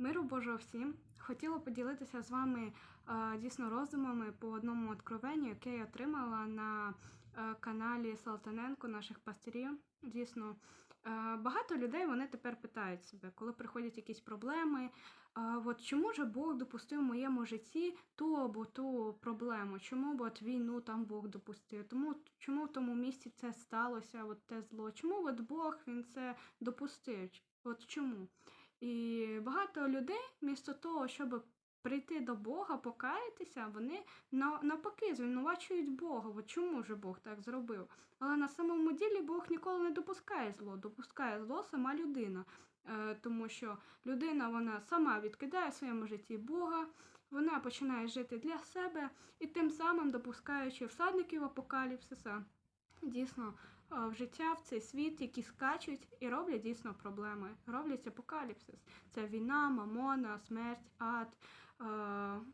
Миру Божого всім! Хотіла поділитися з вами е, дійсно роздумами по одному откровенню, яке я отримала на е, каналі Салтаненко, наших пастирів. Дійсно, е, багато людей вони тепер питають себе, коли приходять якісь проблеми. от чому ж Бог допустив в моєму житті ту або ту проблему? Чому б от війну там Бог допустив? Тому чому в тому місці це сталося, от те зло? Чому от Бог він це допустив? От чому? І багато людей, вмісто того, щоб прийти до Бога, покаятися, вони на- навпаки звинувачують Бога. От чому ж Бог так зробив? Але на самому ділі Бог ніколи не допускає зло, допускає зло сама людина. Е, тому що людина вона сама відкидає в своєму житті Бога, вона починає жити для себе і тим самим допускаючи всадників апокаліпсиса. Дійсно, е, в життя в цей світ, які скачуть і роблять дійсно проблеми. Роблять апокаліпсис. Це війна, мамона, смерть, ад, е,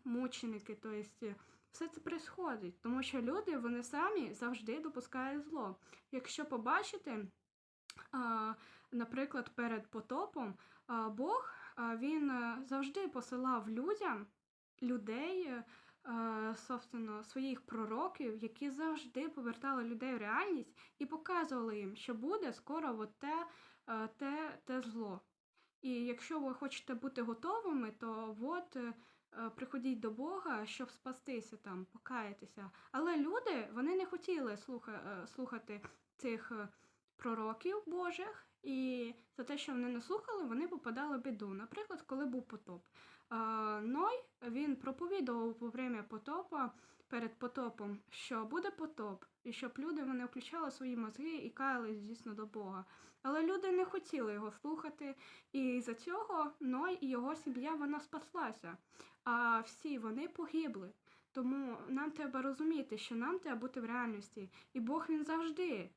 мученики. Тобто все це приходить, тому що люди вони самі завжди допускають зло. Якщо побачите, наприклад, перед потопом Бог він завжди посилав людям людей, собственно, своїх пророків, які завжди повертали людей в реальність і показували їм, що буде скоро от те, е, те, те зло. І якщо ви хочете бути готовими, то от е, е, приходіть до Бога, щоб спастися там, покаятися. Але люди вони не хотіли е, слухати цих е, пророків Божих, і за те, що вони не слухали, вони попадали в біду. Наприклад, коли був потоп. А, Ной він проповідував во время потопа перед потопом, що буде потоп, і щоб люди вони включали свої мозги і каялись дійсно до Бога. Але люди не хотіли його слухати, і за цього Ной і його сім'я вона спаслася. А всі вони погибли. Тому нам треба розуміти, що нам треба бути в реальності. І Бог він завжди е,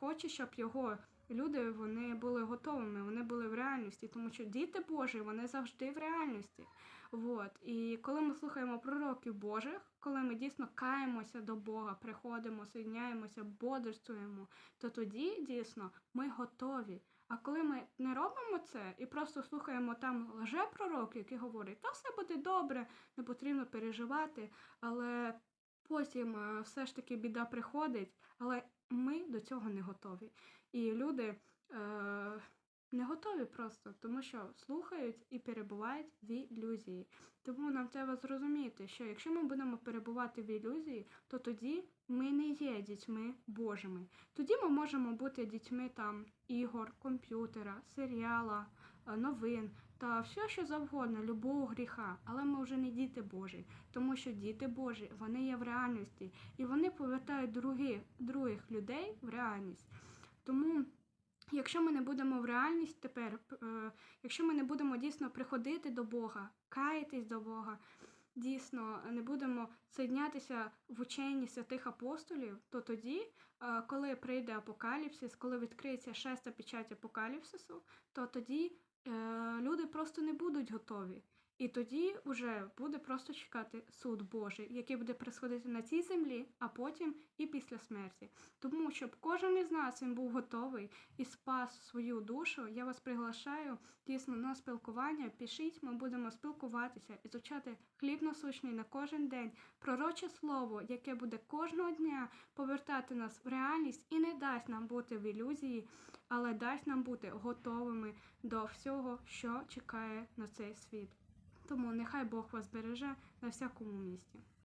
хоче, щоб його люди вони були готовими, вони були в реальності, тому що діти Божі вони завжди в реальності. Вот. І коли ми слухаємо пророків Божих, коли ми дійсно каємося до Бога, приходимо, соєдняємося, бодрствуємо, то тоді дійсно ми готові. А коли ми не робимо це і просто слухаємо там лжепророків, які говорять, та все буде добре, не потрібно переживати, але потім е, все ж таки біда приходить, але ми до цього не готові. І люди е, не готові просто, тому що слухають і перебувають в ілюзії. Тому нам треба зрозуміти, що якщо ми будемо перебувати в ілюзії, то тоді ми не є дітьми Божими. Тоді ми можемо бути дітьми там ігор, комп'ютера, серіала, е, новин та все, що завгодно, любого гріха. Але ми вже не діти Божі, тому що діти Божі вони є в реальності і вони повертають других, других людей в реальність. Тому. Якщо ми не будемо в реальність тепер, е, якщо ми не будемо дійсно приходити до Бога, каятись до Бога, дійсно не будемо соєднятися в ученні святих апостолів, то тоді, е, коли прийде апокаліпсис, коли відкриється шеста печать апокаліпсису, то тоді е, люди просто не будуть готові. І тоді вже буде просто чекати суд Божий, який буде происходити на цій землі, а потім і після смерті. Тому щоб кожен із нас він був готовий і спас свою душу. Я вас приглашаю дійсно на спілкування. Пишіть, ми будемо спілкуватися, ізучати хліб насущний на кожен день, пророче слово, яке буде кожного дня повертати нас в реальність і не дасть нам бути в ілюзії, але дасть нам бути готовими до всього, що чекає на цей світ. Тому нехай Бог вас береже на всякому місці.